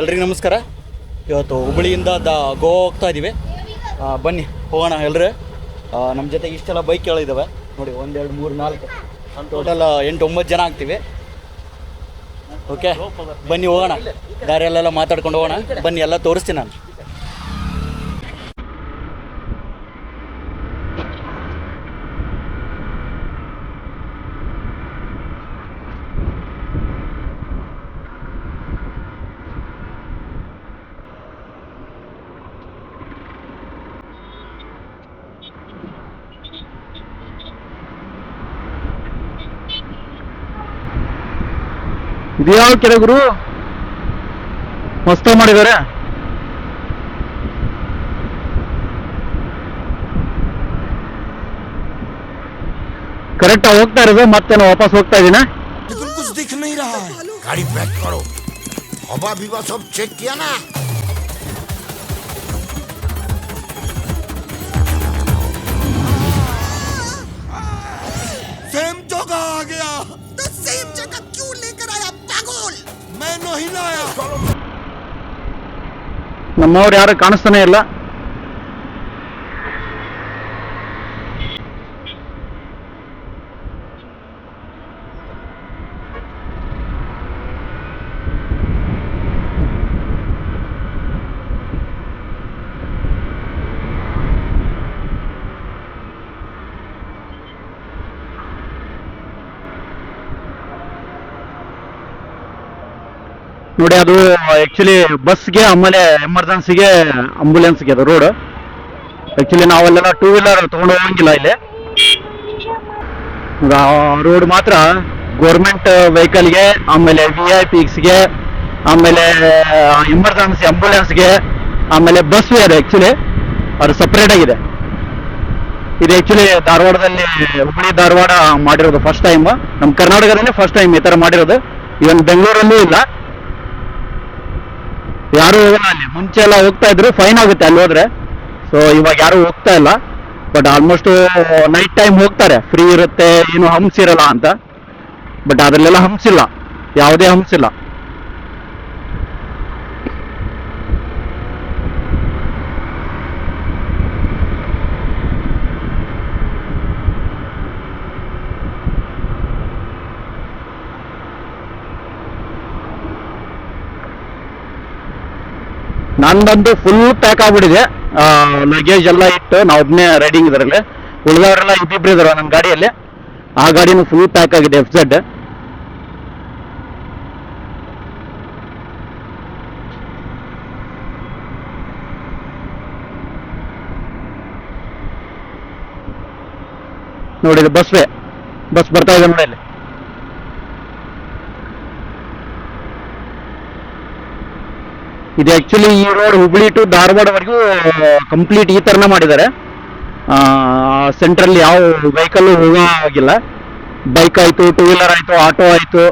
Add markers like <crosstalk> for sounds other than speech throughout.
ಎಲ್ರಿಗೂ ನಮಸ್ಕಾರ. ಇವತ್ತು ಹುಬ್ಬಳ್ಳಿಯಿಂದ ದ ಗೋವಾ ಹೋಗ್ತಾ ಇದ್ದೀವಿ ಬನ್ನಿ, ಹೋಗೋಣ ಎಲ್ಲರೂ ನಮ್ಮ ಜೊತೆಗೆ ಇಷ್ಟೆಲ್ಲ ಬೈಕ್ಗಳಿದ್ದಾವೆ ನೋಡಿ ಒಂದೆರಡು ಮೂರು, ನಾಲ್ಕು. ಟೋಟಲ್ ಎಂಟು, ಒಂಬತ್ತು ಜನ ಆಗ್ತೀವಿ. ಓಕೆ ಬನ್ನಿ ಹೋಗೋಣ. ದಾರಿಯಲ್ಲೆಲ್ಲ ಮಾತಾಡ್ಕೊಂಡು ಹೋಗೋಣ. ಬನ್ನಿ, ಎಲ್ಲ ತೋರಿಸ್ತೀನಿ ನಾನು. ಇದ್ಯಾವ ಕೆರೆ ಗುರು ಮಸ್ತ ಮಾಡಿದ್ದಾರೆ. ಕರೆಕ್ಟ್ ಹೋಗ್ತಾ ಇರೋದು ಮತ್ತೆ ನಾನು ವಾಪಸ್ ಹೋಗ್ತಾ ಇದ್ದೀನ? ಗಾಡಿ ಪ್ಯಾಕ್ ಮಾಡೋ. ಹವಾ ಬಿಬಾ ಸ್ವಲ್ಪ ಚೆಕ್ ನಮ್ಮವ್ರು ಯಾರು ಕಾಣಿಸ್ತಾನೆ ಇಲ್ಲ. ನೋಡಿ, ಅದು ಆ್ಯಕ್ಚುಲಿ ಬಸ್ಗೆ ಆಮೇಲೆ ಎಮರ್ಜೆನ್ಸಿಗೆ ಆಂಬುಲೆನ್ಸ್ಗೆ ಅದು ರೋಡ್ ಆ್ಯಕ್ಚುಲಿ ನಾವಲ್ಲೆಲ್ಲ ಟೂ ವೀಲರ್ ತೊಗೊಂಡು ಹೋಗಂಗಿಲ್ಲ ಇಲ್ಲಿ. ರೋಡ್ ಮಾತ್ರ ಗೌರ್ಮೆಂಟ್ ವೆಹಿಕಲ್ಗೆ ಆಮೇಲೆ ವಿ ಐ ಪಿಕ್ಸ್ಗೆ ಆಮೇಲೆ ಎಮರ್ಜೆನ್ಸಿ ಆಂಬುಲೆನ್ಸ್ಗೆ ಆಮೇಲೆ ಬಸ್ ಇದೆ ಆ್ಯಕ್ಚುಲಿ ಅದು ಸಪ್ರೇಟ್ ಆಗಿದೆ. ಇದು ಆ್ಯಕ್ಚುಲಿ ಧಾರವಾಡದಲ್ಲಿ ಹುಬ್ಬಳ್ಳಿ ಧಾರವಾಡ ಮಾಡಿರೋದು ಫಸ್ಟ್ ಟೈಮ್ ನಮ್ಮ ಕರ್ನಾಟಕದಲ್ಲಿ ಫಸ್ಟ್ ಟೈಮ್ ಈ ಥರ ಮಾಡಿರೋದು. ಇವನ್ ಬೆಂಗಳೂರಲ್ಲೂ ಇಲ್ಲ. ಯಾರು ಹೋಗಲ್ಲ ಅಲ್ಲಿ. ಮುಂಚೆ ಎಲ್ಲ ಹೋಗ್ತಾ ಇದ್ರು ಫೈನ್ ಆಗುತ್ತೆ ಅಲ್ಲಿ ಹೋದ್ರೆ. ಸೊ ಇವಾಗ ಯಾರು ಹೋಗ್ತಾ ಇಲ್ಲ. ಬಟ್ ಆಲ್ಮೋಸ್ಟ್ ನೈಟ್ ಟೈಮ್ ಹೋಗ್ತಾರೆ. ಫ್ರೀ ಇರುತ್ತೆ, ಏನು ಹಂಪ್ಸ್ ಇರಲ್ಲ ಅಂತ. ಬಟ್ ಅದರಲ್ಲೆಲ್ಲ ಹಂಪ್ಸ್ ಇಲ್ಲ ಯಾವುದೇ ಹಂಪ್ಸ್ ಇಲ್ಲ ನಂದಂತೂ ಫುಲ್ ಪ್ಯಾಕ್ ಆಗ್ಬಿಟ್ಟಿದೆ. ಲಗೇಜ್ ಎಲ್ಲ ಇಟ್ಟು ನಾವು ಒಬ್ಬನೇ ರೈಡಿಂಗ್ ಇದರಲ್ಲಿ. ಉಳಿದವರೆಲ್ಲ ಇಬ್ಬಿಬ್ರು ಇದಾರೆ ನನ್ನ ಗಾಡಿಯಲ್ಲಿ. ಆ ಗಾಡಿನೂ ಫುಲ್ ಪ್ಯಾಕ್ ಆಗಿದೆ ಎಫ್ ಜೆಡ್ ನೋಡಿ ಬಸ್ವೇ ಬಸ್ ಬರ್ತಾ ಇದೆ ನೋಡಿ ಇಲ್ಲಿ. ಇದು ಆ್ಯಕ್ಚುಲಿ ಈ ರೋಡ್ ಹುಬ್ಳಿ ಟು ಧಾರವಾಡವರೆಗೂ ಕಂಪ್ಲೀಟ್ ಈ ಥರನೇ ಮಾಡಿದ್ದಾರೆ. ಸೆಂಟ್ರಲ್ಲಿ ಯಾವ ವೆಹಿಕಲ್ ಹೋಗೋ ಆಗಿಲ್ಲ ಬೈಕ್ ಆಯಿತು ಟೂ ವೀಲರ್ ಆಯಿತು ಆಟೋ ಆಯಿತು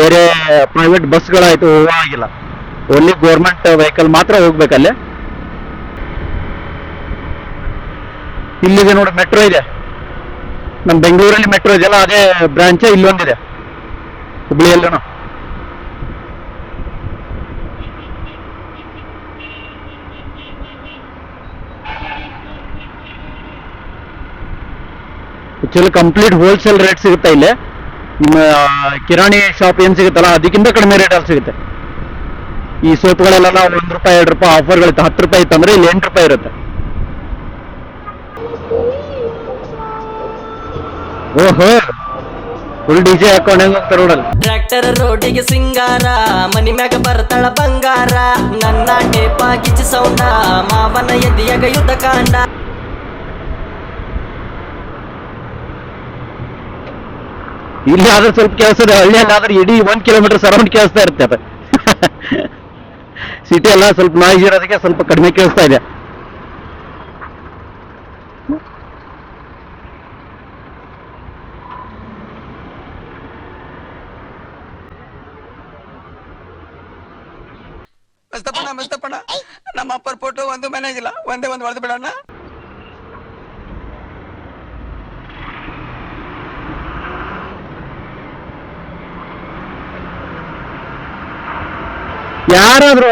ಬೇರೆ ಪ್ರೈವೇಟ್ ಬಸ್ಗಳಾಯಿತು ಹೋಗೋ ಆಗಿಲ್ಲ ಓನ್ಲಿ ಗೌರ್ಮೆಂಟ್ ವೆಹಿಕಲ್ ಮಾತ್ರ ಹೋಗ್ಬೇಕಲ್ಲಿ ಇಲ್ಲಿದೆ ನೋಡಿ ಮೆಟ್ರೋ ಇದೆ. ನಮ್ಮ ಬೆಂಗಳೂರಲ್ಲಿ ಮೆಟ್ರೋ ಇದೆಯಲ್ಲ, ಅದೇ ಬ್ರಾಂಚ್ ಇಲ್ಲೊಂದಿದೆ. ಹುಬ್ಳಿಯಲ್ಲೂ ಆಕ್ಚುಲಿ ಕಂಪ್ಲೀಟ್ ಹೋಲ್ಸೇಲ್ ರೇಟ್ ಸಿಗುತ್ತೆ ಇಲ್ಲಿ. ನಿಮ್ಮ ಕಿರಾಣಿ ಶಾಪ್ ಏನು ಸಿಗುತ್ತಲ್ಲ, ಅದಕ್ಕಿಂತ ಕಡಿಮೆ ರೇಟಲ್ಲಿ ಸಿಗುತ್ತೆ. ಈ ಸೋಪ್ಗಳೆಲ್ಲ ಒಂದು ರೂಪಾಯಿ, ಎರಡು ರೂಪಾಯಿ ಆಫರ್ಗಳಿತ್ತು ಹತ್ತು ರೂಪಾಯಿ ಇತ್ತಂದ್ರೆ ಇಲ್ಲಿ ಎಂಟು ರೂಪಾಯಿ ಇರುತ್ತೆ. ಓಹೋ ಫುಲ್ ಡಿಜೆ ಹಾಕೊಂಡ್ ಹೆಂಗ್ ಟ್ರ್ಯಾಕ್ಟರ್ ರೋಡಿಗೆ ಸಿಂಗಾರ, ಮನಿ ಮ್ಯಾಗ ಬರ್ತಾಳ ಬಂಗಾರ. ನನ್ನ ಟೇಪ ಗಿಚ್ಚಿ ಸೌಂಡ, ಮಾವನ ಎದಿಯಾಗ ಯುದ್ಧ ಕಾಂಡ. ಇಲ್ಲಿ ಆದ್ರೆ ಸ್ವಲ್ಪ ಕೇಳಿಸ್ತದೆ ಹಳ್ಳಿಯಲ್ಲಾದ್ರೆ ಇಡೀ ಒಂದ್ ಕಿಲೋಮೀಟರ್ ಸರೌಂಡ್ ಕೇಳಿಸ್ತಾ ಇರುತ್ತೆ ಅದು. <laughs> ಸಿಟಿ ಎಲ್ಲ ಸ್ವಲ್ಪ ನಾಯ್ಸ್ ಇರೋದಕ್ಕೆ ಸ್ವಲ್ಪ ಕಡಿಮೆ ಕೇಳಿಸ್ತಾ ಇದೆ.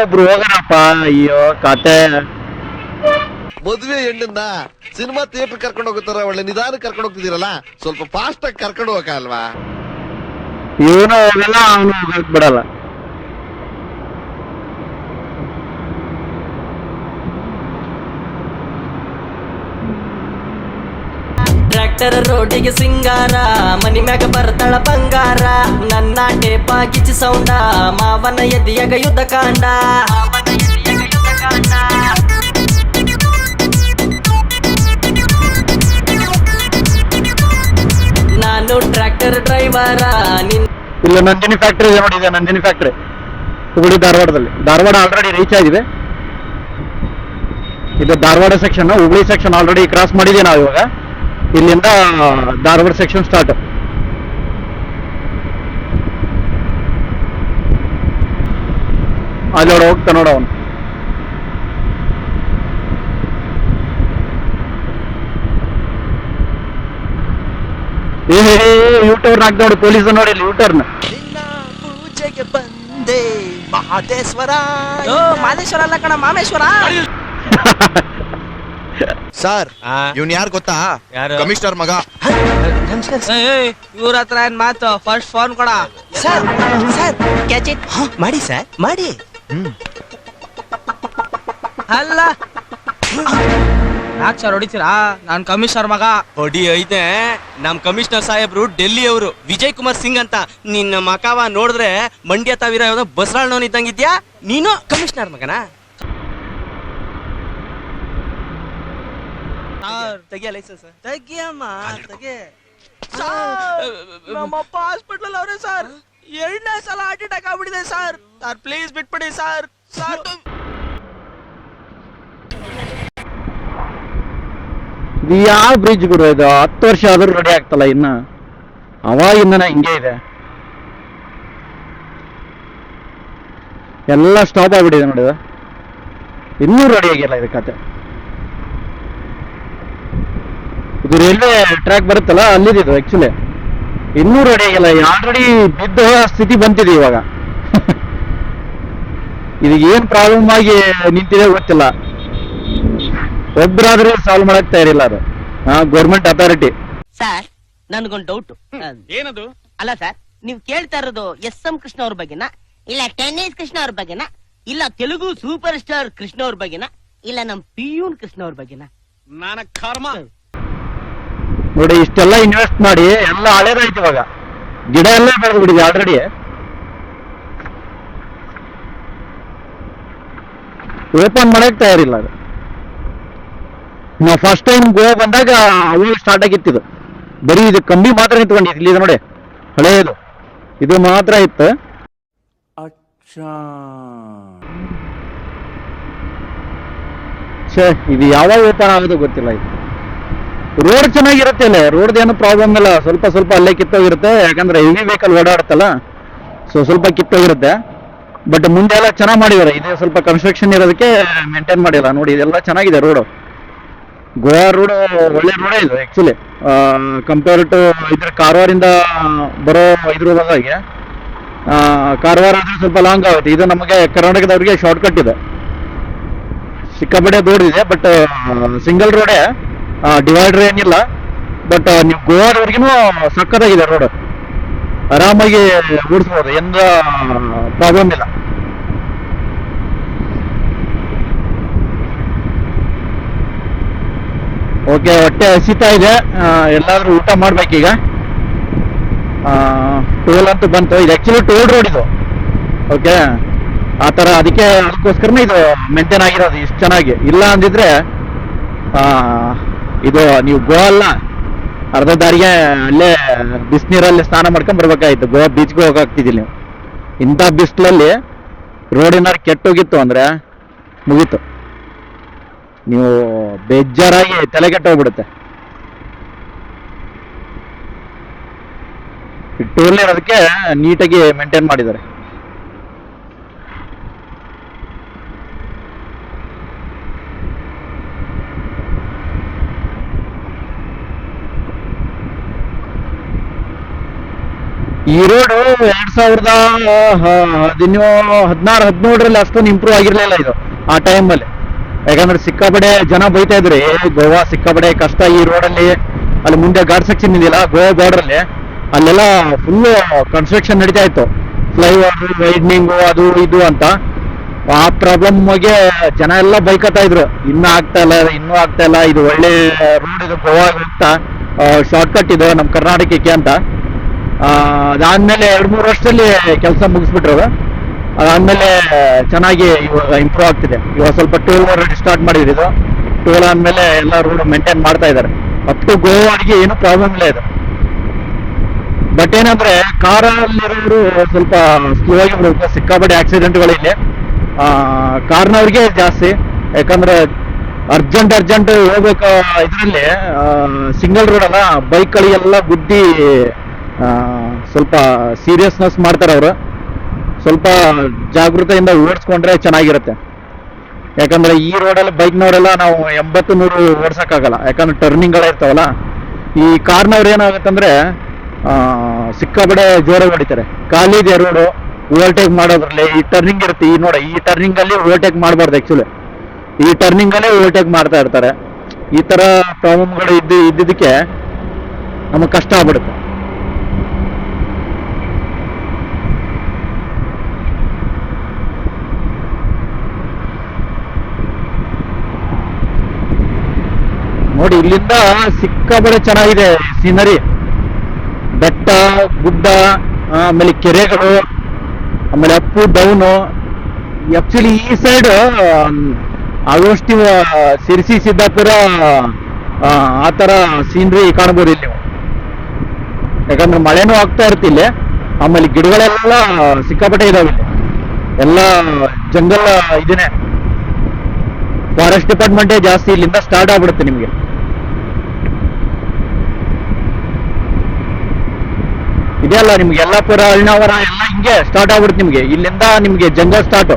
ಯಾರಾದ್ರೂ ಒಬ್ರು ಹೋಗೋಣಪ್ಪ ಅಯ್ಯೋ ಕತೆ ಮದುವೆ ಹೆಣ್ಣನ್ನ ಸಿನಿಮಾ ಥಿಯೇಟರ್ ಕರ್ಕೊಂಡು ಹೋಗುತ್ತಾರ ಒಳ್ಳೆ ನಿಧಾನ ಕರ್ಕೊಂಡು ಹೋಗ್ತಿದ್ದೀರಲ್ಲ ಸ್ವಲ್ಪ ಫಾಸ್ಟ್ ಆಗಿ ಕರ್ಕೊಂಡು ಹೋಗಲ್ವಾ ಇವನು ಹೋಗಲ್ಲ ಅವನು ಹೋಗಕ್ ಬಿಡಲ್ಲ ರೋಡಿಗೆ ಸಿಂಗಾರ, ಮನಿ ಮ್ಯಾಗ ಬರ್ತಾಳ ಬಂಗಾರ. ನನ್ನ ಟೇಪ ಕಿಚ್ಚಿ ಸೌಂಡ, ಮಾವನ ಎದಿಯಾಗ ಯುದ್ಧ ಕಾಂಡ. ನಾನು ಟ್ರ್ಯಾಕ್ಟರ್ ಡ್ರೈವರ ಇಲ್ಲ, ನಂದಿನಿ ಫ್ಯಾಕ್ಟ್ರಿ ಇದೆ ನೋಡಿ ನಂದಿನಿ ಫ್ಯಾಕ್ಟ್ರಿ ಹುಬ್ಬಳ್ಳಿ ಧಾರವಾಡದಲ್ಲಿ. ಧಾರವಾಡ ಆಲ್ರೆಡಿ ರೀಚ್ ಆಗಿದೆ. ಇದು Dharwad section Hubli section already cross ಮಾಡಿದ್ದೀವಿ ನಾವು ಇವಾಗ ಇಲ್ಲಿಂದ ಧಾರವಾಡ ಸೆಕ್ಷನ್ ಸ್ಟಾರ್ಟ್ ಅಲ್ಲೋಡ ನೋಡ ಹೋಗ್ತಾ ನೋಡ ಅವನು. ಏ ಯೂ ಟರ್ನ್ ಹಾಕ್ದ ನೋಡಿ ಪೊಲೀಸ್ ನೋಡಿ ಯೂ ಟರ್ನ್ ಪೂಜೆಗೆ ಬಂದೆ ಮಹಾದೇಶ್ವರ. ಮಾದೇಶ್ವರ ಅಲ್ಲ ಕಣ ಮಾಮೇಶ್ವರ. <laughs> ಸರ್ ಇವ್ನ್ ಯಾರು ಗೊತ್ತಾ? ಕಮಿಷನರ್ ಮಗ. ಇವ್ರ ಹತ್ರ ಏನ್ ಮಾತು? ಫಸ್ಟ್ ಫೋನ್ ಕೊಡ. Sir sir. ಕ್ಯಾಚ್ ಇಟ್ ಮಾಡಿ ಸರ್ ಮಾಡಿ. ಅಲ್ಲ. ಯಾಕೆ ಸರ್ ಹೊಡಿತೀರಾ? ನಾನ್ ಕಮಿಷನರ್ ಮಗ. ಹೊಡಿ ಐತೆ ನಮ್ ಕಮಿಷನರ್ ಸಾಹೇಬ್ರು ಡೆಲ್ಲಿ ಅವರು ವಿಜಯ್ ಕುಮಾರ್ ಸಿಂಗ್ ಅಂತ. ನಿನ್ನ ಮಕಾವ ನೋಡಿದ್ರೆ ಮಂಡ್ಯ ತಾವಿರ ಯಾವ್ದೋ ಬಸರಾಳ್ನವನ್ ಇದ್ದಂಗಿದ್ಯಾ ನೀನು ಕಮಿಷನರ್ ಮಗನ? ತೆಗಿಯ ಲೈಸೆನ್ಸ್ ತೆಗಿಯಮ್ಮ ತೆಗೆ ನಮ್ಮಪ್ಪ ಹಾಸ್ಪಿಟಲ್ ಅವ್ರೆ ಸರ್ ಎರಡನೇ ಸಲ ಹಾರ್ಟ್ ಅಟ್ಯಾಕ್ ಆಗ್ಬಿಟ್ಟಿದೆ ಸರ್ ಸರ್ ಪ್ಲೀಸ್ ಬಿಟ್ಬಿಡಿ ಸರ್ ಸರ್ ಇದು ಯಾವ ಬ್ರಿಡ್ಜ್ ಗುರು ಇದು ಹತ್ತು ವರ್ಷ ಆದ್ರೂ ರೆಡಿ ಆಗ್ತಲ್ಲ ಇನ್ನ ಅವಾಗಿಂದನೇ ಹಿಂಗೆ ಇದೆ ಎಲ್ಲ ಸ್ಟಾಪ್ ಆಗ್ಬಿಟ್ಟಿದೆ ನೋಡಿ ಇದು. ಇನ್ನೂ ರೆಡಿ ಆಗಿಲ್ಲ ಇದು ಕತೆ ಇದು ರೈಲ್ವೆ ಟ್ರ್ಯಾಕ್ ಬರುತ್ತಲ್ಲ ಅಲ್ಲಿದ್ದು ಆ್ಯಕ್ಚುಲಿ ಇನ್ನೂ ರೆಡಿ ಆಗಿಲ್ಲ ಆಲ್ರೆಡಿ ಬಿದ್ದ ಸ್ಥಿತಿ ಬಂತಿದೆ ಇವಾಗ. <laughs> ಇದು ಏನ್ ಪ್ರಾಬ್ಲಮ್ ಆಗಿ ನಿಂತಿದೆ ಗೊತ್ತಿಲ್ಲ. ಒಬ್ಬರಾದ್ರೂ ಸಾಲ್ವ್ ಮಾಡಕ್ ತಯಾರಿಲ್ಲ ಅದು. ಗೌರ್ಮೆಂಟ್ ಅಥಾರಿಟಿ ಸರ್ ನನ್ಗೊಂದು ಡೌಟ್ ಏನದು? ಅಲ್ಲ ಸರ್ ನೀವು ಕೇಳ್ತಾ ಇರೋದು ಎಸ್ ಎಂ ಕೃಷ್ಣ ಅವ್ರ ಬಗ್ಗೆನಾ? ಇಲ್ಲ ಟೆನ್ನಿಸ್ ಕೃಷ್ಣ ಅವ್ರ ಬಗ್ಗೆನಾ? ಇಲ್ಲ ತೆಲುಗು ಸೂಪರ್ ಸ್ಟಾರ್ ಕೃಷ್ಣ ಅವ್ರ ಬಗ್ಗೆನಾ? ಇಲ್ಲ ನಮ್ ಪಿಯೂನ್ ಕೃಷ್ಣ ಅವ್ರ ಬಗ್ಗೆನಾ? ನಾನ ಕರ್ಮ. ನೋಡಿ ಇಷ್ಟೆಲ್ಲ ಇನ್ವೆಸ್ಟ್ ಮಾಡಿ ಎಲ್ಲ ಹಳೇದಾಯ್ತು ಇವಾಗ. ಗಿಡ ಎಲ್ಲ ಬೆಳೆದು ಆಲ್ರೆಡಿ ಓಪನ್ ಮಾಡಕ್ ತಯಾರಿಲ್ಲ ಅದು. ನಾವು ಫಸ್ಟ್ ಟೈಮ್ ಗೋವಾ ಬಂದಾಗ ಅವಾಗ ಸ್ಟಾರ್ಟ್ ಆಗಿತ್ತಿದು ಬರೀ ಇದು ಕಂಬಿ ಮಾತ್ರ ನಿಂತ್ಕೊಂಡಿತ್ತು ಇಲ್ಲಿ ನೋಡಿ. ಹಳೇದು. ಇದು ಮಾತ್ರ ಇತ್ತು. ಸರ್ ಇದು ಯಾವಾಗ ಓಪನ್ ಆಗೋದು ಗೊತ್ತಿಲ್ಲ ಇದು. ರೋಡ್ ಚೆನ್ನಾಗಿರುತ್ತೆ ಅಲ್ಲೇ ರೋಡ್ ಏನು ಪ್ರಾಬ್ಲಮ್ ಇಲ್ಲ. ಸ್ವಲ್ಪ ಸ್ವಲ್ಪ ಅಲ್ಲೇ ಕಿತ್ತೋಗಿರುತ್ತೆ. ಯಾಕಂದ್ರೆ ಹೆವಿ ವೆಹಿಕಲ್ ಓಡಾಡುತ್ತಲ್ಲ ಸೊ ಸ್ವಲ್ಪ ಕಿತ್ತೋಗಿರುತ್ತೆ. ಬಟ್ ಮುಂದೆ ಎಲ್ಲ ಚೆನ್ನಾಗಿ ಮಾಡಿದ್ದಾರೆ ಇದೇ ಸ್ವಲ್ಪ ಕನ್ಸ್ಟ್ರಕ್ಷನ್ ಇರೋದಕ್ಕೆ ಮೇಂಟೈನ್ ಮಾಡಿಲ್ಲ. ನೋಡಿ ಇದೆಲ್ಲ ಚೆನ್ನಾಗಿದೆ ರೋಡು ಗೋವಾ ರೋಡ್ ಒಳ್ಳೆ ರೋಡೇ ಇದು ಆ್ಯಕ್ಚುಲಿ ಕಂಪೇರ್ ಟು ಇದ್ರ ಕಾರವಾರಿಂದ ಬರೋ ಇದ್ರ ಆ, ಕಾರವಾರ ಆದ್ರೆ ಸ್ವಲ್ಪ ಲಾಂಗ್ ಆಗುತ್ತೆ. ಇದು ನಮಗೆ ಕರ್ನಾಟಕದವ್ರಿಗೆ ಶಾರ್ಟ್ ಕಟ್ ಇದೆ. ಸಿಕ್ಕಾಪಟ್ಟೆ ಇದೆ ಬಟ್ ಸಿಂಗಲ್ ರೋಡೇ ಡಿವೈಡರ್ ಏನಿಲ್ಲ ಬಟ್ ನೀವು ಗೋವಾದವ್ರಿಗೂ ಸಕ್ಕತ್ತಾಗಿದೆ ರೋಡ್ ಆರಾಮಾಗಿ ಓಡಿಸ್ಬೋದು, ಎಂದ ಪ್ರಾಬ್ಲಮ್ ಇಲ್ಲ. ಓಕೆ ಹೊಟ್ಟೆ ಹಸಿತಾ ಇದೆ ಎಲ್ಲಾದರೂ ಊಟ ಮಾಡ್ಬೇಕೀಗ ಟೋಲ್ ಅಂತೂ ಬಂತು, ಇದು ಆಕ್ಚುಲಿ ಟೋಲ್ ರೋಡ್ ಇದು. ಓಕೆ ಆ ಥರ ಅದಕ್ಕೆ ಅದಕ್ಕೋಸ್ಕರನೇ ಇದು ಮೇಂಟೈನ್ ಆಗಿರೋದು, ಇಷ್ಟು ಚೆನ್ನಾಗಿ. ಇಲ್ಲ ಅಂದಿದ್ರೆ ಇದು ನೀವು ಗೋ ಅಲ್ಲ, ಅರ್ಧ ದಾರಿಗೆ ಅಲ್ಲೇ ಬಿಸಿನೀರಲ್ಲಿ ಸ್ನಾನ ಮಾಡ್ಕೊಂಡ್ ಬರ್ಬೇಕಾಯ್ತು. ಗೋ ಬೀಚ್ಗೆ ಹೋಗಾಗ್ತಿದ್ದಿಲ್ಲ ನೀವು. ಇಂಥ ಬಿಸಿಲಲ್ಲಿ ರೋಡ್ ಏನಾರು ಕೆಟ್ಟೋಗಿತ್ತು ಅಂದ್ರೆ ಮುಗೀತು. ನೀವು ಬೇಜಾರಾಗಿ ತಲೆ ಕೆಟ್ಟೋಗ್ಬಿಡುತ್ತೆ ಟೂರ್ನಿರೋದಕ್ಕೆ ನೀಟಾಗಿ ಮೇಂಟೈನ್ ಮಾಡಿದ್ದಾರೆ. ಈ ರೋಡ್ ಎರಡ್ ಸಾವಿರದ ಹದಿನೇಳು ಹದಿನಾರು ಹದಿನೇಳರಲ್ಲಿ ಅಷ್ಟೊಂದು ಇಂಪ್ರೂವ್ ಆಗಿರ್ಲಿಲ್ಲ ಇದು, ಆ ಟೈಮಲ್ಲಿ ಯಾಕಂದ್ರೆ ಸಿಕ್ಕಾಪಡೆ ಜನ ಬೈತಾ ಇದ್ರಿ ಗೋವಾ ಸಿಕ್ಕಾಪಡೆ ಕಷ್ಟ, ಈ ರೋಡಲ್ಲಿ ಅಲ್ಲಿ ಮುಂದೆ ಗಾರ್ಡ್ ಸೆಕ್ಷನ್ ಇದೆಯಲ್ಲ, ಗೋವಾ ಬಾರ್ಡರ್ ಅಲ್ಲಿ, ಅಲ್ಲೆಲ್ಲ ಫುಲ್ ಕನ್ಸ್ಟ್ರಕ್ಷನ್ ನಡೀತಾ ಇತ್ತು. ಫ್ಲೈಓವರ್ ವೈಡ್ನಿಂಗು ಅದು, ಇದು ಅಂತ. ಆ ಪ್ರಾಬ್ಲಮ್ಗೆ ಜನ ಎಲ್ಲ ಬೈಕತ್ತಾ ಇದ್ರು, ಇನ್ನೂ ಆಗ್ತಾ ಇಲ್ಲ, ಇನ್ನೂ ಆಗ್ತಾ ಇಲ್ಲ, ಇದು ಒಳ್ಳೆ ರೋಡ್ ಇದು ಗೋವಾ ಹೋಗ್ತಾ ಶಾರ್ಟ್ಕಟ್ ಇದು ನಮ್ಮ ಕರ್ನಾಟಕಕ್ಕೆ ಅಂತ. ಅದಾದ್ಮೇಲೆ ಎರಡು ಮೂರು ವರ್ಷದಲ್ಲಿ ಕೆಲಸ ಮುಗಿಸ್ಬಿಟ್ರು ಅದು. ಅದಾದ್ಮೇಲೆ ಚೆನ್ನಾಗಿ ಇವಾಗ ಇಂಪ್ರೂವ್ ಆಗ್ತಿದೆ. ಇವಾಗ ಸ್ವಲ್ಪ ಟೋಲ್ ಸ್ಟಾರ್ಟ್ ಮಾಡಿದ್ರು ಇದು. ಟೋಲ್ ಆದ್ಮೇಲೆ ಎಲ್ಲ ರೋಡ್ ಮೇಂಟೈನ್ ಮಾಡ್ತಾ ಇದ್ದಾರೆ. ಅಪ್ ಟು ಗೋವಾಡಿಗೆ ಏನು ಪ್ರಾಬ್ಲಮ್ ಇಲ್ಲ ಇದು. ಬಟ್ ಏನಂದ್ರೆ ಕಾರಲ್ಲಿರೋರು ಸ್ವಲ್ಪ ಸ್ಲೋ ಆಗಿ ಬರುತ್ತೆ ಸಿಕ್ಕಾಪಟ್ಟೆ ಆಕ್ಸಿಡೆಂಟ್ಗಳು ಇಲ್ಲಿ. ಕಾರ್ನವ್ರಿಗೆ ಜಾಸ್ತಿ. ಯಾಕಂದ್ರೆ ಅರ್ಜೆಂಟ್ ಅರ್ಜೆಂಟ್ ಹೋಗ್ಬೇಕು ಇದರಲ್ಲಿ ಸಿಂಗಲ್ ರೋಡ್ ಅಲ್ಲ ಬೈಕ್ಗಳಿಗೆಲ್ಲ ಗುದ್ದಿ ಸ್ವಲ್ಪ ಸೀರಿಯಸ್ನೆಸ್ ಮಾಡ್ತಾರೆ ಅವರು. ಸ್ವಲ್ಪ ಜಾಗೃತೆಯಿಂದ ಓಡಿಸ್ಕೊಂಡ್ರೆ ಚೆನ್ನಾಗಿರುತ್ತೆ. ಯಾಕಂದ್ರೆ ಈ ರೋಡಲ್ಲಿ ಬೈಕ್ನವರೆಲ್ಲ ನಾವು ಎಂಬತ್ತು ನೂರು ಓಡಿಸೋಕ್ಕಾಗಲ್ಲ. ಯಾಕಂದ್ರೆ ಟರ್ನಿಂಗ್ಗಳೇ ಇರ್ತಾವಲ್ಲ. ಈ ಕಾರ್ನವ್ರು ಏನಾಗುತ್ತಂದ್ರೆ ಸಿಕ್ಕಾಪಡೆ ಜೋರಾಗಿ ಹೊಡಿತಾರೆ. ಖಾಲಿ ಇದೆ ರೋಡು ಓವರ್ಟೇಕ್ ಮಾಡೋದ್ರಲ್ಲಿ ಈ ಟರ್ನಿಂಗ್ ಇರುತ್ತೆ. ಈ ನೋಡ, ಈ ಟರ್ನಿಂಗ್ ಅಲ್ಲಿ ಓವರ್ಟೇಕ್ ಮಾಡಬಾರ್ದು ಆ್ಯಕ್ಚುಲಿ ಈ ಟರ್ನಿಂಗ್ ಅಲ್ಲೇ ಓವರ್ಟೇಕ್ ಮಾಡ್ತಾ ಇರ್ತಾರೆ. ಈ ತರ ಪ್ರಾಬ್ಲಮ್ಗಳು ಇದ್ದು ಇದ್ದಿದ್ದಕ್ಕೆ ನಮಗೆ ಕಷ್ಟ ಆಗ್ಬಿಡುತ್ತೆ. ನೋಡಿ ಇಲ್ಲಿಂದ ಸಿಕ್ಕಾಬಡೆ ಚೆನ್ನಾಗಿದೆ ಸೀನರಿ. ಬೆಟ್ಟ ಗುಡ್ಡ ಆಮೇಲೆ ಕೆರೆಗಳು ಆಮೇಲೆ ಅಪ್ಪು ಡೌನು ಆಕ್ಚುಲಿ ಈ ಸೈಡ್ ಆಲ್ಮೋಸ್ಟ್ ನೀವು ಸಿರ್ಸಿ ಸಿದ್ದಾಪುರ ಆ, ಥರ ಸೀನ್ರಿ ಕಾಣ್ಬೋದು ಇಲ್ಲಿ. ಯಾಕಂದ್ರೆ ಮಳೆನೂ ಆಗ್ತಾ ಇರ್ತಿಲ್ಲ ಆಮೇಲೆ ಗಿಡಗಳೆಲ್ಲ ಸಿಕ್ಕಾಪಟ್ಟೆ ಇದಾವೆ ಇಲ್ಲಿ. ಎಲ್ಲ ಜಂಗಲ್ ಇದೇನೆ. ಫಾರೆಸ್ಟ್ ಡಿಪಾರ್ಟ್ಮೆಂಟೇ ಜಾಸ್ತಿ ಇಲ್ಲಿಂದ ಸ್ಟಾರ್ಟ್ ಆಗ್ಬಿಡುತ್ತೆ ನಿಮಗೆ. ಇದೆಯಲ್ಲ ನಿಮ್ಗೆ ಯಲ್ಲಾಪುರ, ಅಳ್ನಾವರ ಎಲ್ಲ ಹಿಂಗೆ ಸ್ಟಾರ್ಟ್ ಆಗ್ಬಿಡುತ್ತೆ ನಿಮ್ಗೆ. ಇಲ್ಲಿಂದ ನಿಮ್ಗೆ jungle start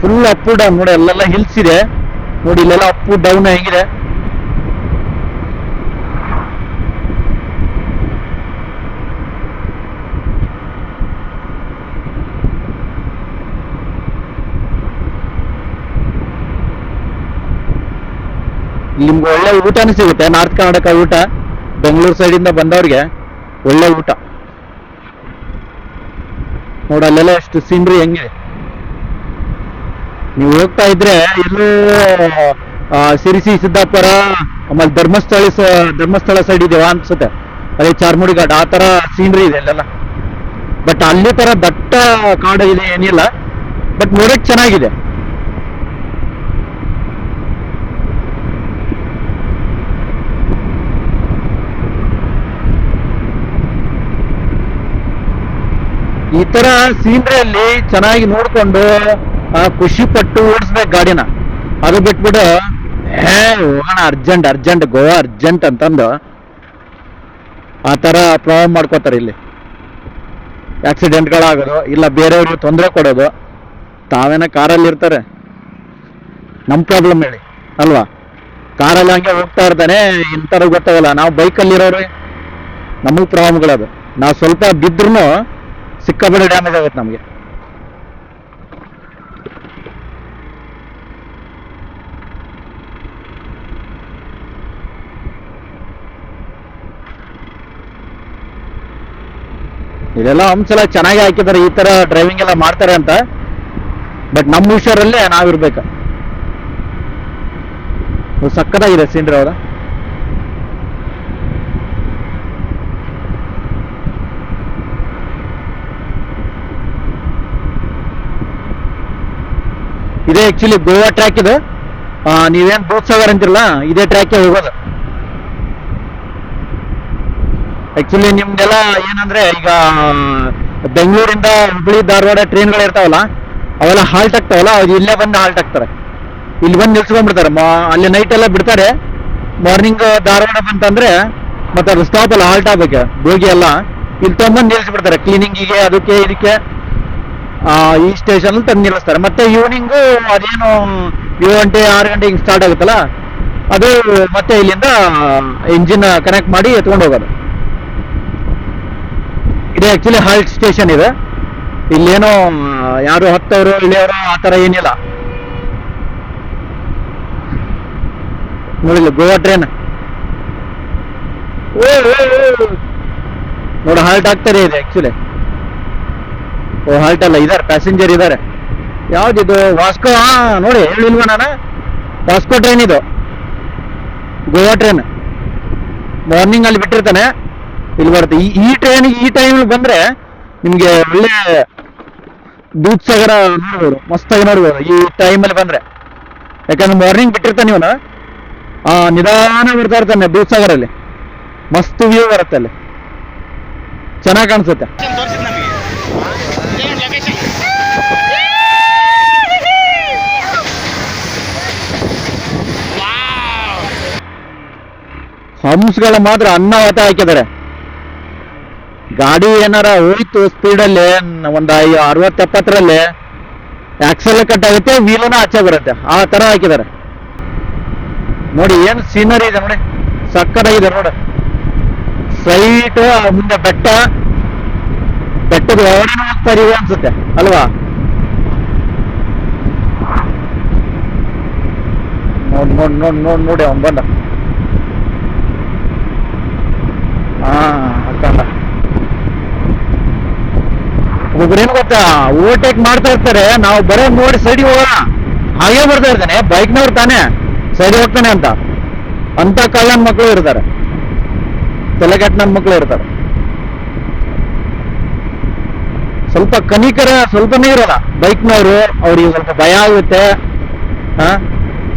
full up down ನೋಡಿ, ಅಲ್ಲೆಲ್ಲ ಹಿಲ್ಸ್ ಇದೆ. ನೋಡಿ, ಇಲ್ಲೆಲ್ಲ ಅಪ್ ಡೌನ್ ಹೆಂಗಿದೆ. ನಿಮ್ಗೆ ಒಳ್ಳೆ ಊಟನೂ ಸಿಗುತ್ತೆ. ನಾರ್ತ್ ಕರ್ನಾಟಕ ಊಟ ಬೆಂಗಳೂರು ಸೈಡಿಂದ ಬಂದವ್ರಿಗೆ ಒಳ್ಳೆ ಊಟ. ನೋಡ, ಅಲ್ಲೆಲ್ಲ ಎಷ್ಟು ಸೀನ್ರಿ ಹೆಂಗೆ ನೀವು ಹೋಗ್ತಾ ಇದ್ರೆ ಎಲ್ಲೂ ಸಿರಿಸಿ ಸಿದ್ದಾಪುರ, ಆಮೇಲೆ ಧರ್ಮಸ್ಥಳ ಧರ್ಮಸ್ಥಳ ಸೈಡ್ ಇದೆಯಾ ಅನ್ಸುತ್ತೆ. ಅದೇ ಚಾರ್ಮುಡಿ ಘಾಟ್, ಆ ತರ ಸೀನ್ರಿ ಇದೆ ಅಲ್ಲೆಲ್ಲ. ಬಟ್ ಅಲ್ಲಿ ತರ ದಟ್ಟ ಕಾಡು ಇದೆ ಏನಿಲ್ಲ. ಬಟ್ ನೋಡಕ್ ಚೆನ್ನಾಗಿದೆ. ಈ ತರ ಸೀನ್ರಿಯಲ್ಲಿ ಚೆನ್ನಾಗಿ ನೋಡ್ಕೊಂಡು ಖುಷಿ ಪಟ್ಟು ಓಡಿಸ್ಬೇಕು ಗಾಡಿನ. ಅದು ಬಿಟ್ಬಿಟ್ಟು ಹೇ, ಹೋಗೋಣ ಅರ್ಜೆಂಟ್ ಅರ್ಜೆಂಟ್ ಗೋವಾ ಅರ್ಜೆಂಟ್ ಅಂತಂದು ಆ ಥರ ಪ್ರಾಬ್ಲಮ್ ಮಾಡ್ಕೋತಾರೆ ಇಲ್ಲಿ. ಆಕ್ಸಿಡೆಂಟ್ಗಳಾಗೋದು ಇಲ್ಲ ಬೇರೆಯವ್ರಿಗೆ ತೊಂದರೆ ಕೊಡೋದು, ತಾವೇನ ಕಾರಲ್ಲಿ ಇರ್ತಾರೆ. ನಮ್ಮ ಪ್ರಾಬ್ಲಮ್ ಹೇಳಿ, ಅಲ್ವಾ? ಕಾರಲ್ಲಿ ಹಂಗೆ ಹೋಗ್ತಾ ಇರ್ತಾನೆ ಇಂಥವ್ರಿಗೆ ಗೊತ್ತಾಗಲ್ಲ. ನಾವು ಬೈಕಲ್ಲಿರೋರು ನಮಗೆ ಪ್ರಾಬ್ಲಮ್ಗಳದು ನಾವು ಸ್ವಲ್ಪ ಬಿದ್ರೂ ಸಿಕ್ಕಾಪಟ್ಟೆ ಡ್ಯಾಮೇಜ್ ಆಗುತ್ತೆ ನಮಗೆ. ಇದೆಲ್ಲ ಎಲ್ಲ ಚೆನ್ನಾಗಿ ಹಾಕಿದ್ದಾರೆ, ಈ ತರ ಡ್ರೈವಿಂಗ್ ಎಲ್ಲ ಮಾಡ್ತಾರೆ ಅಂತ. ಬಟ್ ನಮ್ಮ ಹುಷಾರಲ್ಲೇ ನಾವಿರ್ಬೇಕು. ಸಕ್ಕತ್ತಾಗಿದೆ ಸೀನ್ರಿ ಅವರ. ಇದೇ ಆಕ್ಚುಲಿ ಗೋವಾ ಟ್ರ್ಯಾಕ್ ಇದು. ನೀವೇನ್ ದೂದ್ಸಾಗರ್ ಅಂತಿರಲ್ಲ, ಇದೇ ಟ್ರ್ಯಾಕೇ ಹೋಗೋದು. ಆಕ್ಚುಲಿ ನಿಮ್ಗೆಲ್ಲ ಏನಂದ್ರೆ ಈಗ, ಬೆಂಗಳೂರಿಂದ ಹುಬ್ಳಿ, ಧಾರವಾಡ ಟ್ರೈನ್ಗಳು ಇರ್ತಾವಲ್ಲ, ಅವೆಲ್ಲ ಹಾಲ್ಟ್ ಆಗ್ತಾವಲ್ಲ, ಅವ್ರು ಇಲ್ಲೇ ಬಂದು ಹಾಲ್ಟ್ ಆಗ್ತಾರೆ. ಇಲ್ಲಿ ಬಂದು ನಿಲ್ಸ್ಕೊಂಡ್ಬಿಡ್ತಾರೆ. ಅಲ್ಲಿ ನೈಟ್ ಎಲ್ಲ ಬಿಡ್ತಾರೆ. ಮಾರ್ನಿಂಗ್ ಧಾರವಾಡ ಬಂತಂದ್ರೆ, ಮತ್ತೆ ಅದು ಸ್ಟಾಪ್ ಅಲ್ಲ ಹಾಲ್ಟ್ ಆಗ್ಬೇಕು, ಬೋಗಿ ಎಲ್ಲ. ಇಲ್ಲಿ ತೊಗೊಂಬಂದು ನಿಲ್ಸ್ಬಿಡ್ತಾರೆ. ಕ್ಲೀನಿಂಗಿಗೆ ಅದಕ್ಕೆ, ಇದಕ್ಕೆ. ಈ ಸ್ಟೇಷನ್ ತಂದು ನಿಲ್ಲಿಸ್ತಾರೆ ಮತ್ತೆ ಈವ್ನಿಂಗು ಅದೇನು ಏಳು ಗಂಟೆ, ಆರು ಗಂಟೆ ಹಿಂಗೆ ಸ್ಟಾರ್ಟ್ ಆಗುತ್ತಲ್ಲ? ಅದು ಮತ್ತೆ ಇಲ್ಲಿಂದ ಇಂಜಿನ್ ಕನೆಕ್ಟ್ ಮಾಡಿ ಎತ್ಕೊಂಡು ಹೋಗೋದು. ಇದು ಆಕ್ಚುಲಿ ಹಾಲ್ಟ್ ಸ್ಟೇಷನ್ ಇದೆ. ಇಲ್ಲೇನೋ ಯಾರು ಹತ್ತವರು ಇಳಿಯವರು ಆ ಥರ ಏನಿಲ್ಲ. ನೋಡಿಲ್ಲ ಗೋವಾ ಟ್ರೈನ್ ನೋಡಿ ಹಾಲ್ಟ್ ಆಗ್ತಾರೆ ಇದೆ ಆಕ್ಚುಲಿ ಓ ಹಾಲ್ಟ್ ಅಲ್ಲ, ಇದಾರೆ ಪ್ಯಾಸೆಂಜರ್ ಇದಾರೆ. ಯಾವ್ದಿದು? ವಾಸ್ಕೋ ನೋಡಿ, ಹೇಳಿಲ್ವ ನಾನು? ವಾಸ್ಕೋ ಟ್ರೈನ್ ಇದು. ಗೋವಾ ಟ್ರೈನ್ ಮಾರ್ನಿಂಗ್ ಅಲ್ಲಿ ಬಿಟ್ಟಿರ್ತಾನೆ. ಇಲ್ಲಿ ಬರುತ್ತೆ. ಈ ಈ ಟ್ರೈನ್ ಈ ಟೈಮ್ ಬಂದ್ರೆ ನಿಮ್ಗೆ ಒಳ್ಳೆ ದೂದ್ ಸಾಗರ ನೋಡ್ಬೋದು ಮಸ್ತಾಗಿ ನೋಡ್ಬೋದು, ಈ ಟೈಮಲ್ಲಿ ಬಂದ್ರೆ. ಯಾಕಂದ್ರೆ ಮಾರ್ನಿಂಗ್ ಬಿಟ್ಟಿರ್ತಾನೆ ಇವನು. ಆ, ನಿಧಾನ ಬರ್ತಾ ಇರ್ತಾನೆ ದೂದ್ ಸಾಗರಲ್ಲಿ. ಮಸ್ತ್ ವ್ಯೂ ಬರುತ್ತೆ ಅಲ್ಲಿ. ಚೆನ್ನಾಗಿ ಕಾಣಿಸುತ್ತೆ. ಹಂಸ್ಗಳ ಮಾತ್ರ ಅನ್ನಾವತ ಹಾಕಿದ್ದಾರೆ. ಗಾಡಿ ಏನಾರ ಹೋಯ್ತು ಸ್ಪೀಡಲ್ಲಿ, ಒಂದು ಅರವತ್ತು ಎಪ್ಪತ್ತರಲ್ಲಿ ಆಕ್ಸಲ್ ಕಟ್ ಆಗುತ್ತೆ ವೀಲನ ಆಚೆ ಬರುತ್ತೆ. ಆ ತರ ಹಾಕಿದ್ದಾರೆ. ನೋಡಿ, ಏನ್ ಸೀನರಿ ಇದೆ ನೋಡಿ. ಸಕ್ಕತ್ತಾಗಿದೆ ನೋಡಿ ಸೈಟ್ ಮುಂದೆ ಬೆಟ್ಟ. ಬೆಟ್ಟದ ಒಳಗಡೆ ಹೋಗ್ತಾರೆ ಅನ್ಸುತ್ತೆ, ಅಲ್ವಾ? ನೋಡ್ ನೋಡ್ ನೋಡ್ ನೋಡ್, ನೋಡಿ ಅವನ್ ಬಂದ. ಹಾ ಗೊತ್ತಾ ಓವರ್ಟೇಕ್ ಮಾಡ್ತಾ ಇರ್ತಾರೆ, ನಾವು ಬರೋ ನೋಡಿ ಸೈಡ್ ಹೋಗೋಣ. ಹಾಗೆ ಬರ್ತಾ ಇರ್ತಾನೆ ಬೈಕ್ನವ್ರು ತಾನೆ ಸೈಡ್ ಹೋಗ್ತಾನೆ ಅಂತ. ಅಂತ ಕಳ್ಳನ್ ಮಕ್ಕಳು ಇರ್ತಾರೆ. ತಲೆಗಟ್ಟ ಮಕ್ಕಳು ಇರ್ತಾರೆ. ಸ್ವಲ್ಪ ಕನಿಕರ ಸ್ವಲ್ಪನೇ ಇರಲ್ಲ ಬೈಕ್ನವರು, ಅವ್ರಿಗೆ ಸ್ವಲ್ಪ ಭಯ ಆಗುತ್ತೆ.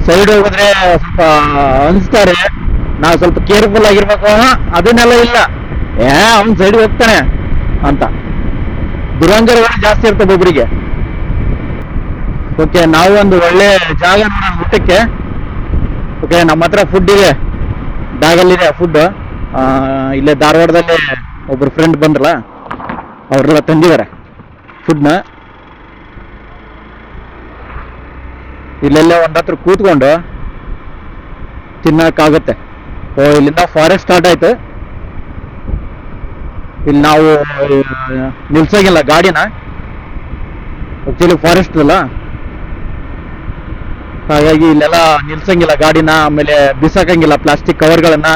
ಸೈಡ್ ಹೋಗಿದ್ರೆ ಸ್ವಲ್ಪ ಅನಿಸ್ತಾರೆ. ನಾವು ಸ್ವಲ್ಪ ಕೇರ್ಫುಲ್ ಆಗಿರ್ಬೇಕು. ಅದನ್ನೆಲ್ಲ ಇಲ್ಲ. ಏ, ಅವ್ನ ಸೈಡ್ ಹೋಗ್ತಾನೆ ಅಂತ. ದುರಂಗರಗಳು ಜಾಸ್ತಿ ಇರ್ತದೆ ಒಬ್ಬರಿಗೆ ಓಕೆ, ನಾವು ಒಂದು ಒಳ್ಳೆ ಜಾಗ ಊಟಕ್ಕೆ. ಓಕೆ, ನಮ್ಮ ಹತ್ರ ಫುಡ್ ಇದೆ. ಬ್ಯಾಗಲ್ಲಿದೆ ಫುಡ್ ಇಲ್ಲೇ ಧಾರವಾಡದಲ್ಲಿ ಒಬ್ರು ಫ್ರೆಂಡ್ ಬಂದ್ರಲ್ಲ ಅವ್ರೆಲ್ಲ ತಂದಿದ್ದಾರೆ. ಫುಡ್ನ ಇಲ್ಲೆಲ್ಲ ಒಂದತ್ರ ಕೂತ್ಕೊಂಡು ತಿನ್ನಕ್ಕಾಗತ್ತೆ. ಓ, ಇಲ್ಲಿಂದ ಫಾರೆಸ್ಟ್ ಸ್ಟಾರ್ಟ್ ಆಯ್ತು. ಇಲ್ಲಿ ನಾವು, ನಿಲ್ಸಂಗಿಲ್ಲ ಗಾಡಿನ. ಆಕ್ಚುಲಿ ಫಾರೆಸ್ಟ್ ಅಲ್ಲ. ಹಾಗಾಗಿ ಇಲ್ಲೆಲ್ಲ ನಿಲ್ಸಂಗಿಲ್ಲ ಗಾಡಿನ, ಆಮೇಲೆ ಬಿಸಾಕಂಗಿಲ್ಲ ಪ್ಲಾಸ್ಟಿಕ್ ಕವರ್ಗಳನ್ನ